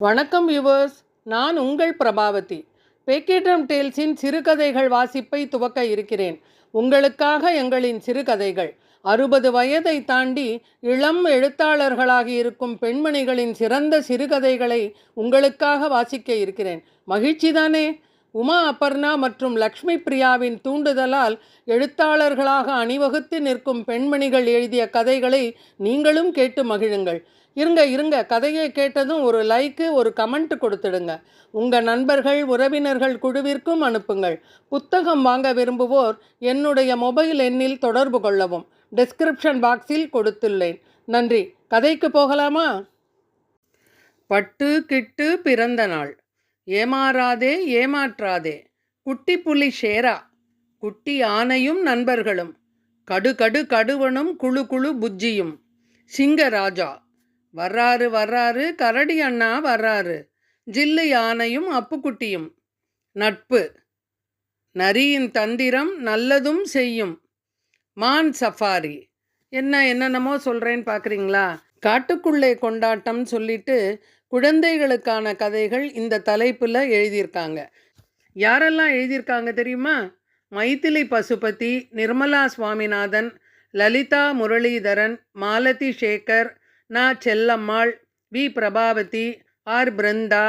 வணக்கம் யுவர்ஸ் நான் உங்கள் பிரபாவதி. பேக்கேட்ரம் டேல்ஸின் சிறுகதைகள் வாசிப்பை துவக்க இருக்கிறேன். உங்களுக்காக எங்களின் சிறுகதைகள். அறுபது வயதை தாண்டி இளம் எழுத்தாளர்களாக இருக்கும் பெண்மணிகளின் சிறந்த சிறுகதைகளை உங்களுக்காக வாசிக்க இருக்கிறேன். மகிழ்ச்சிதானே உமா அபர்ணா மற்றும் லக்ஷ்மி பிரியாவின் தூண்டுதலால் எழுத்தாளர்களாக அணிவகுத்து நிற்கும் பெண்மணிகள் எழுதிய கதைகளை நீங்களும் கேட்டு மகிழுங்கள். இருங்க இருங்க. கதையை கேட்டதும் ஒரு லைக்கு ஒரு கமெண்ட் கொடுத்துடுங்க. உங்கள் நண்பர்கள் உறவினர்கள் குழுவிற்கும் அனுப்புங்கள். புத்தகம் வாங்க விரும்புவோர் என்னுடைய மொபைல் எண்ணில் தொடர்பு கொள்ளவும். டிஸ்கிரிப்ஷன் பாக்ஸில் கொடுத்துள்ளேன். நன்றி. கதைக்கு போகலாமா? பட்டு கிட்டு பிறந்த நாள். ஏமாறாதே ஏமாற்றாதே. குட்டி புலி ஷேரா. குட்டி ஆனையும் நண்பர்களும். கடு கடு கடுவனும் குழு குழு புஜ்ஜியும். சிங்கராஜா வர்றாரு வர்றாரு. கரடி அண்ணா வர்றாரு. ஜில்லு யானையும் அப்புக்குட்டியும். நட்பு. நரியின் தந்திரம் நல்லதும் செய்யும். மான் சஃபாரி. என்ன என்னென்னமோ சொல்கிறேன்னு பார்க்குறீங்களா காட்டுக்குள்ளே கொண்டாட்டம் சொல்லிட்டு குழந்தைகளுக்கான கதைகள் இந்த தலைப்பில் எழுதியிருக்காங்க. யாரெல்லாம் எழுதியிருக்காங்க தெரியுமா? மைதிலி பசுபதி நிர்மலா சுவாமிநாதன் லலிதா முரளிதரன் மாலதி சேகர் நா Chellammal V Prabhavathi R Brinda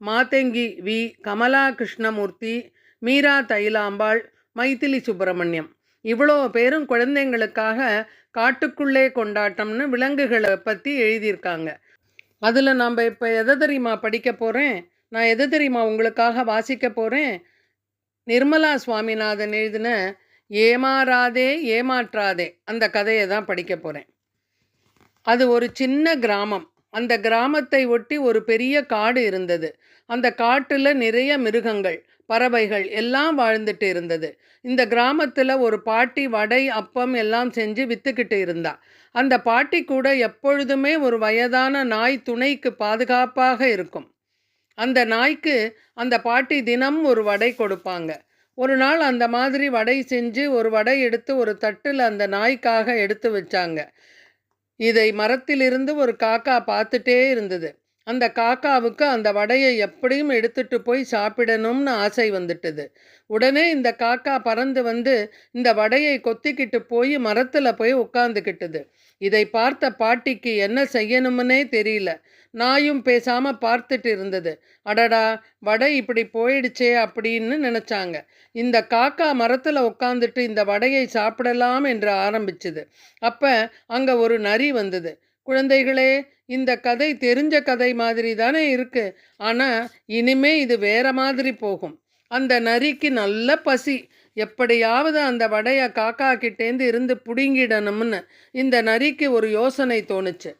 Mathangi V Kamala Krishnamurthy Meera Thailambal Mythili Subramaniam. இவ்வளோ பேரும் குழந்தைங்களுக்காக காட்டுக்குள்ளே கொண்டாட்டம்னு விலங்குகளை பற்றி எழுதியிருக்காங்க. அதில் நாம் இப்போ எதை தெரியுமா படிக்க போகிறேன் நான் எதை தெரியுமா உங்களுக்காக வாசிக்க போகிறேன் நிர்மலா சுவாமிநாதன் எழுதின ஏமாறாதே ஏமாற்றாதே அந்த கதையை தான் படிக்க போகிறேன் அது ஒரு சின்ன கிராமம். அந்த கிராமத்தை ஒட்டி ஒரு பெரிய காடு இருந்தது. அந்த காட்டில் நிறைய மிருகங்கள். பறவைகள் எல்லாம் வாழ்ந்துட்டு இருந்தது. இந்த கிராமத்தில் ஒரு பாட்டி வடை அப்பம் எல்லாம் செஞ்சு விற்றுக்கிட்டு இருந்தா. அந்த பாட்டி கூட எப்பொழுதுமே ஒரு வயதான நாய் துணைக்கு பாதுகாப்பாக இருக்கும். அந்த நாய்க்கு அந்த பாட்டி தினம் ஒரு வடை கொடுப்பாங்க. ஒரு நாள் அந்த மாதிரி வடை செஞ்சு ஒரு வடை எடுத்து ஒரு தட்டில் அந்த நாய்க்காக எடுத்து வச்சாங்க. இதை மரத்திலிருந்து ஒரு காக்கா பார்த்துட்டே இருந்தது. அந்த காக்காவுக்கு அந்த வடையை எப்படியும் எடுத்துட்டு போய் சாப்பிடணும்னு ஆசை வந்துட்டுது. உடனே இந்த காக்கா பறந்து வந்து இந்த வடையை கொத்திக்கிட்டு போய் மரத்தில் போய் உட்காந்துக்கிட்டுது இதை பார்த்த பாட்டிக்கு என்ன செய்யணும்னே தெரியல. நாயும் பேசாமல் பார்த்துட்டு இருந்தது. அடடா வடை இப்படி போயிடுச்சே அப்படின்னு நினச்சாங்க. இந்த காக்கா மரத்தில் உட்காந்துட்டு இந்த வடையை சாப்பிடலாம் என்று ஆரம்பிச்சுது. அப்போ அங்கே ஒரு நரி வந்தது. குழந்தைகளே இந்த கதை தெரிஞ்ச கதை மாதிரி தானே இருக்கு. ஆனால் இனிமே இது வேற மாதிரி போகும். அந்த நரிக்கு நல்ல பசி. எப்படியாவது அந்த வடையை காக்கா கிட்டேந்து இருந்து புடுங்கிடணும்னு இந்த நரிக்கு ஒரு யோசனை தோணுச்சு.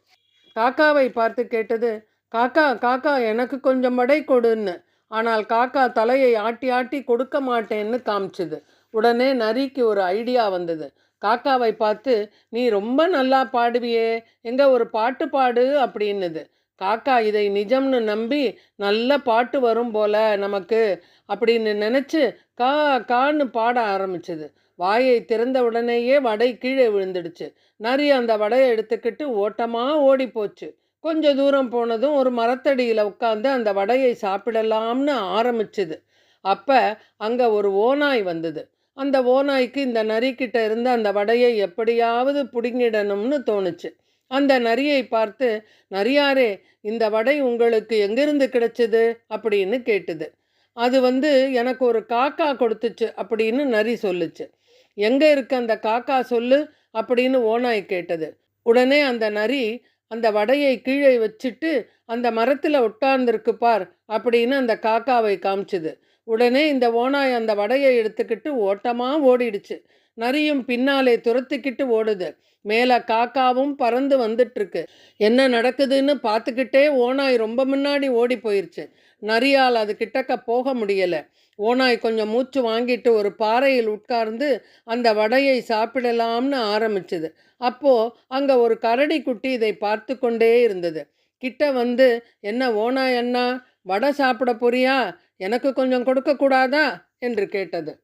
காக்காவை பார்த்து கேட்டது காக்கா காக்கா எனக்கு கொஞ்சம் வடை கொடுன்னு. ஆனால் காக்கா தலையை ஆட்டி ஆட்டி கொடுக்க மாட்டேன்னு காமிச்சுது. உடனே நரிக்கு ஒரு ஐடியா வந்தது. காக்காவை பார்த்து நீ ரொம்ப நல்லா பாடுவியே எங்க ஒரு பாட்டு பாடு அப்படின்னுது. காக்கா இதை நிஜம்னு நம்பி நல்ல பாட்டு வரும் போல நமக்கு அப்படின்னு நினச்சி கா கான்னு பாட ஆரம்பிச்சது. வாயை திறந்த உடனேயே வடை கீழே விழுந்துடுச்சு. நரி அந்த வடையை எடுத்துக்கிட்டு ஓட்டமாக ஓடி போச்சு. கொஞ்ச தூரம் போனதும் ஒரு மரத்தடியில் உட்காந்து அந்த வடையை சாப்பிடலாம்னு ஆரம்பிச்சுது. அப்போ அங்கே ஒரு ஓநாய் வந்தது. அந்த ஓநாய்க்கு இந்த நரிக்கிட்ட இருந்து அந்த வடையை எப்படியாவது பிடுங்கிடணும்னு தோணுச்சு. அந்த நரியை பார்த்து நரியாரே இந்த வடை உங்களுக்கு எங்கிருந்து கிடைச்சது? அப்படின்னு கேட்டுது. அது வந்து எனக்கு ஒரு காக்கா கொடுத்துச்சு அப்படின்னு நரி சொல்லுச்சு. எங்கே இருக்க அந்த காக்கா சொல்லு அப்படின்னு ஓநாய் கேட்டது. உடனே அந்த நரி அந்த வடையை கீழே வச்சுட்டு அந்த மரத்தில் உட்கார்ந்துருக்கு பார் அப்படின்னு அந்த காக்காவை காமிச்சுது. உடனே இந்த ஓனாய் அந்த வடையை எடுத்துக்கிட்டு ஓட்டமாக ஓடிடுச்சு. நரியும் பின்னாலே துரத்திக்கிட்டு ஓடுது. மேலே காக்காவும் பறந்து வந்துட்டுருக்கு என்ன நடக்குதுன்னு பார்த்துக்கிட்டே ஓனாய் ரொம்ப முன்னாடி ஓடி போயிடுச்சு நரியால் அது கிட்டக்க போக முடியலை. ஓனாய் கொஞ்சம் மூச்சு வாங்கிட்டு ஒரு பாறையில் உட்கார்ந்து அந்த வடையை சாப்பிடலாம்னு ஆரம்பிச்சுது. அப்போது அங்கே ஒரு கரடி குட்டி இதை பார்த்து கொண்டே இருந்தது. கிட்ட வந்து என்ன ஓனாய் அண்ணா வடை சாப்பிட போறியா? எனக்கு கொஞ்சம் கொடுக்கக்கூடாதா? என்று கேட்டது.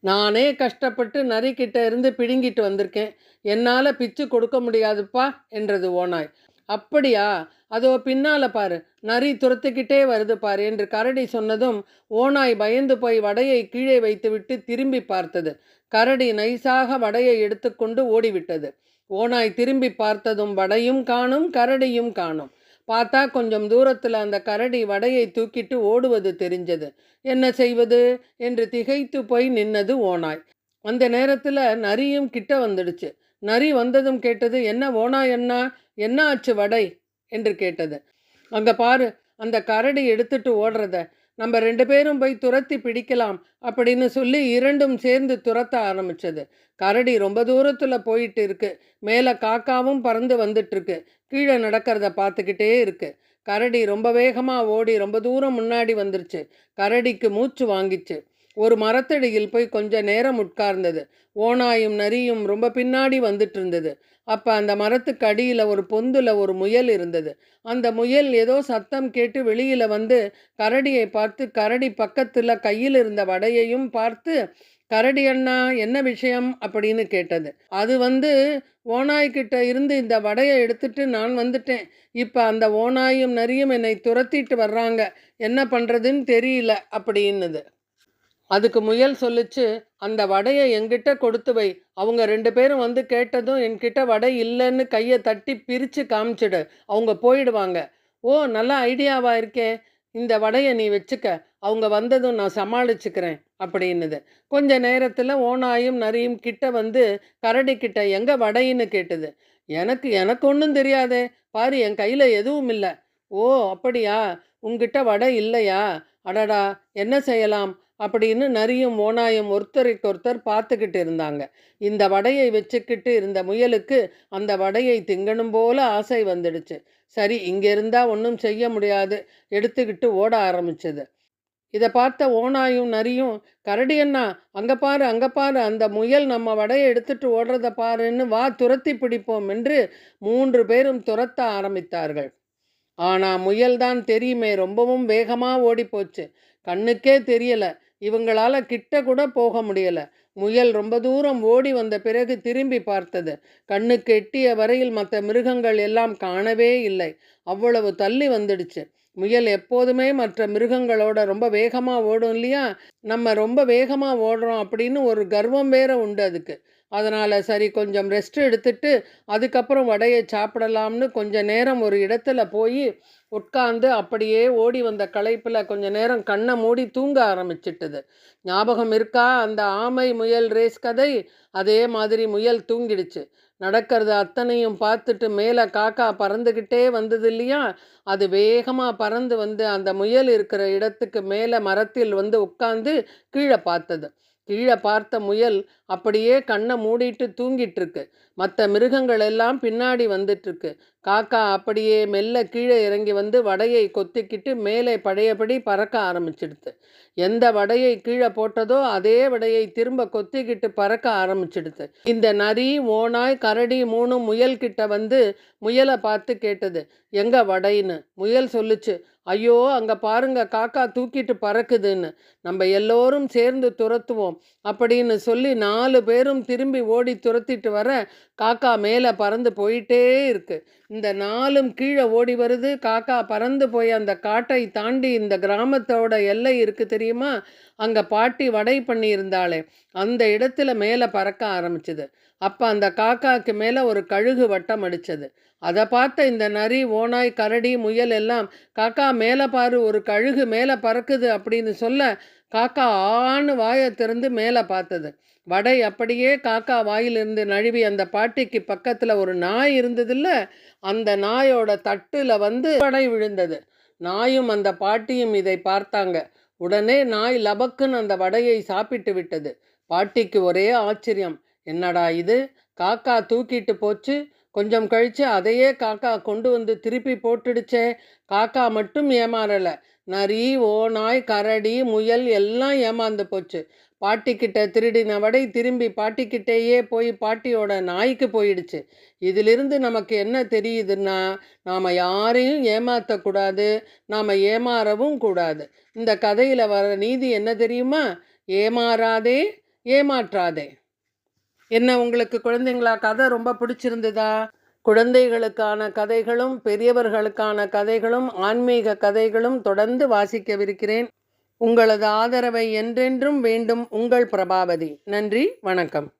நானே கஷ்டப்பட்டு நரிக்கிட்ட இருந்து பிடுங்கிட்டு வந்திருக்கேன். என்னால் பிச்சு கொடுக்க முடியாதுப்பா என்றது ஓனாய் அப்படியா? அதோ பின்னால் பாரு. நரி துரத்துக்கிட்டே வருது பாரு என்று கரடி சொன்னதும் ஓநாய் பயந்து போய் வடையை கீழே வைத்துவிட்டு திரும்பி பார்த்தது. கரடி நைசாக வடையை எடுத்துக்கொண்டு ஓடிவிட்டது. ஓநாய் திரும்பி பார்த்ததும் வடையும் காணும் கரடியும் காணும். பார்த்தா கொஞ்சம் தூரத்தில் அந்த கரடி வடையை தூக்கிட்டு ஓடுவது தெரிஞ்சது. என்ன செய்வது? என்று திகைத்து போய் நின்னது ஓநாய். அந்த நேரத்தில் நரியும் கிட்ட வந்துடுச்சு. நரி வந்ததும் கேட்டது என்ன ஓனாய் அண்ணா? என்ன ஆச்சு வடை? என்று கேட்டது. அங்கே பாரு அந்த கரடி எடுத்துட்டு ஓடுறத நம்ம ரெண்டு பேரும் போய் துரத்தி பிடிக்கலாம் அப்படின்னு சொல்லி இரண்டும் சேர்ந்து துரத்த ஆரம்பிச்சது. கரடி ரொம்ப தூரத்தில் போயிட்டு இருக்கு. மேலே காக்காவும் பறந்து வந்துட்டுருக்கு. கீழே நடக்கிறத பார்த்துக்கிட்டே இருக்கு. கரடி ரொம்ப வேகமாக ஓடி ரொம்ப தூரம் முன்னாடி வந்துருச்சு. கரடிக்கு மூச்சு வாங்கிச்சு. ஒரு மரத்தடியில் போய் கொஞ்ச நேரம் உட்கார்ந்தது. ஓனாயும் நரியும் ரொம்ப பின்னாடி வந்துட்டு இருந்தது அப்போ அந்த மரத்துக்கு அடியில் ஒரு பொந்தில் ஒரு முயல் இருந்தது. அந்த முயல் ஏதோ சத்தம் கேட்டு வெளியில் வந்து கரடியை பார்த்து கரடி பக்கத்தில் கையில் இருந்த வடையையும் பார்த்து கரடி அண்ணா என்ன விஷயம்? அப்படின்னு கேட்டது. அது வந்து ஓனாய்கிட்ட இருந்து இந்த வடையை எடுத்துட்டு நான் வந்துட்டேன். இப்போ அந்த ஓனாயும் நரியும் என்னை துரத்திட்டு வர்றாங்க. என்ன பண்ணுறதுன்னு தெரியல. அப்படின்னுது. அதுக்கு முயல் சொல்லிச்சு அந்த வடையை என்கிட்ட கொடுத்து வை. அவங்க ரெண்டு பேரும் வந்து கேட்டதும் என்கிட்ட வடை இல்லைன்னு கையை தட்டி பிரித்து காமிச்சிடு. அவங்க போயிடுவாங்க. ஓ நல்ல ஐடியாவா இருக்கே. இந்த வடையை நீ வச்சுக்க. அவங்க வந்ததும் நான் சமாளிச்சுக்கிறேன் அப்படின்னுது. கொஞ்ச நேரத்தில் ஓனாயும் நரியும் கிட்ட வந்து கரடி கிட்ட எங்கே வடைன்னு கேட்டுது. எனக்கு எனக்கு ஒன்றும் தெரியாதே. பாரு என் கையில் எதுவும் இல்லை. ஓ அப்படியா? உங்ககிட்ட வடை இல்லையா? அடடா என்ன செய்யலாம்? அப்படின்னு நரியும் ஓனாயும் ஒருத்தருக்கொருத்தர் பார்த்துக்கிட்டு இருந்தாங்க. இந்த வடையை வச்சுக்கிட்டு இருந்த முயலுக்கு அந்த வடையை திங்கணும் போல ஆசை வந்துடுச்சு. சரி இங்கே இருந்தால் ஒன்றும் செய்ய முடியாது. எடுத்துக்கிட்டு ஓட ஆரம்பிச்சது. இதை பார்த்த ஓனாயும் நரியும் கரடி அண்ணா அங்கே பாரு அங்கே பாரு அந்த முயல் நம்ம வடையை எடுத்துட்டு ஓடுறத பாருன்னு வா துரத்தி பிடிப்போம் என்று மூன்று பேரும் துரத்த ஆரம்பித்தார்கள். ஆனால் முயல்தான் தெரியுமே ரொம்பவும் வேகமாக ஓடிப்போச்சு. கண்ணுக்கே தெரியலை. இவங்களால கிட்ட கூட போக முடியல. முயல் ரொம்ப தூரம் ஓடி வந்த பிறகு திரும்பி பார்த்தது. கண்ணுக்கு எட்டிய வரையில் மற்ற மிருகங்கள் எல்லாம் காணவே இல்லை. அவ்வளவு தள்ளி வந்துடுச்சு. முயல் எப்போதுமே மற்ற மிருகங்களோட ரொம்ப வேகமாக ஓடும் இல்லையா? நம்ம ரொம்ப வேகமாக ஓடுறோம் அப்படின்னு ஒரு கர்வம் வேற உண்டு அதுக்கு. அதனால் சரி கொஞ்சம் ரெஸ்ட் எடுத்துட்டு அதுக்கப்புறம் வடையை சாப்பிடலாம்னு கொஞ்ச நேரம் ஒரு இடத்துல போய் உட்கார்ந்து அப்படியே ஓடி வந்த களைப்பில் கொஞ்ச நேரம் கண்ணை மூடி தூங்க ஆரம்பிச்சிட்டது. ஞாபகம் இருக்கா? அந்த ஆமை முயல் ரேஸ் கதை? அதே மாதிரி முயல் தூங்கிடுச்சு. நடக்கிறது அத்தனையும் பார்த்துட்டு மேலே காக்கா பறந்துக்கிட்டே வந்தது இல்லையா? அது வேகமாக பறந்து வந்து அந்த முயல் இருக்கிற இடத்துக்கு மேலே மரத்தில் வந்து உட்காந்து கீழே பார்த்தது. கீழே பார்த்த முயல் அப்படியே கண்ணை மூடிட்டு தூங்கிட்டு இருக்கு மற்ற மிருகங்கள் எல்லாம் பின்னாடி வந்துட்டுருக்கு. காக்கா அப்படியே மெல்ல கீழே இறங்கி வந்து வடையை கொத்திக்கிட்டு மேலே பழையபடி பறக்க ஆரம்பிச்சிடுது எந்த வடையை கீழே போட்டதோ அதே வடையை திரும்ப கொத்திக்கிட்டு பறக்க ஆரம்பிச்சிடுது இந்த நரி ஓனாய் கரடி மூணு முயல் கிட்ட வந்து முயலை பார்த்து கேட்டது எங்க வடைன்னு? முயல் சொல்லுச்சு ஐயோ அங்கே பாருங்க காக்கா தூக்கிட்டு பறக்குதுன்னு. நம்ம எல்லோரும் சேர்ந்து துரத்துவோம். அப்படின்னு சொல்லி நாலு பேரும் திரும்பி ஓடி துரத்திட்டு வர காக்கா மேலே பறந்து போயிட்டே இருக்கு. இந்த நாலும் கீழே ஓடி வருது. காக்கா பறந்து போய் அந்த காட்டை தாண்டி இந்த கிராமத்தோட எல்லை இருக்கு தெரியுமா? அங்கே பாட்டி வடை பண்ணியிருந்தாளே. அந்த இடத்துல மேலே பறக்க ஆரம்பிச்சுது. அப்போ அந்த காக்காக்கு மேலே ஒரு கழுகு வட்டம் அடித்தது அதை பார்த்த இந்த நரி ஓனாய் கரடி முயல் எல்லாம் காக்கா மேலே பாரு ஒரு கழுகு மேலே பறக்குது அப்படின்னு சொல்ல காக்கா ஆன்னு வாயை திறந்து மேலே பார்த்தது. வடை அப்படியே காக்கா வாயிலிருந்து நழுவி அந்த பாட்டிக்கு பக்கத்தில் ஒரு நாய் இருந்ததில்ல அந்த நாயோட தட்டில் வந்து வடை விழுந்தது. நாயும் அந்த பாட்டியும் இதை பார்த்தாங்க. உடனே நாய் லபக்குன்னு அந்த வடையை சாப்பிட்டு விட்டது. பாட்டிக்கு ஒரே ஆச்சரியம். என்னடா இது? காக்கா தூக்கிட்டு போச்சு. கொஞ்சம் கழித்து அதையே காக்கா கொண்டு வந்து திருப்பி போட்டுடுச்சே. காக்கா மட்டும் ஏமாறலை. நரி ஓநாய் கரடி முயல் எல்லாம் ஏமாந்து போச்சு. பாட்டிக்கிட்ட திருடின வடை திரும்பி பாட்டிக்கிட்டேயே போய் பாட்டியோட நாய்க்கு போயிடுச்சு. இதிலிருந்து நமக்கு என்ன தெரியுதுன்னா நாம் யாரையும் ஏமாற்றக்கூடாது நாம் ஏமாறவும் கூடாது. இந்த கதையில் வர நீதி என்ன தெரியுமா? ஏமாறாதே ஏமாற்றாதே. என்ன உங்களுக்கு குழந்தைங்களா கதை ரொம்ப பிடிச்சிருந்ததா? குழந்தைகளுக்கான கதைகளும் பெரியவர்களுக்கான கதைகளும் ஆன்மீக கதைகளும் தொடர்ந்து வாசிக்கவிருக்கிறேன். உங்களது ஆதரவை என்றென்றும் வேண்டும் உங்கள் பிரபாவதி. நன்றி வணக்கம்.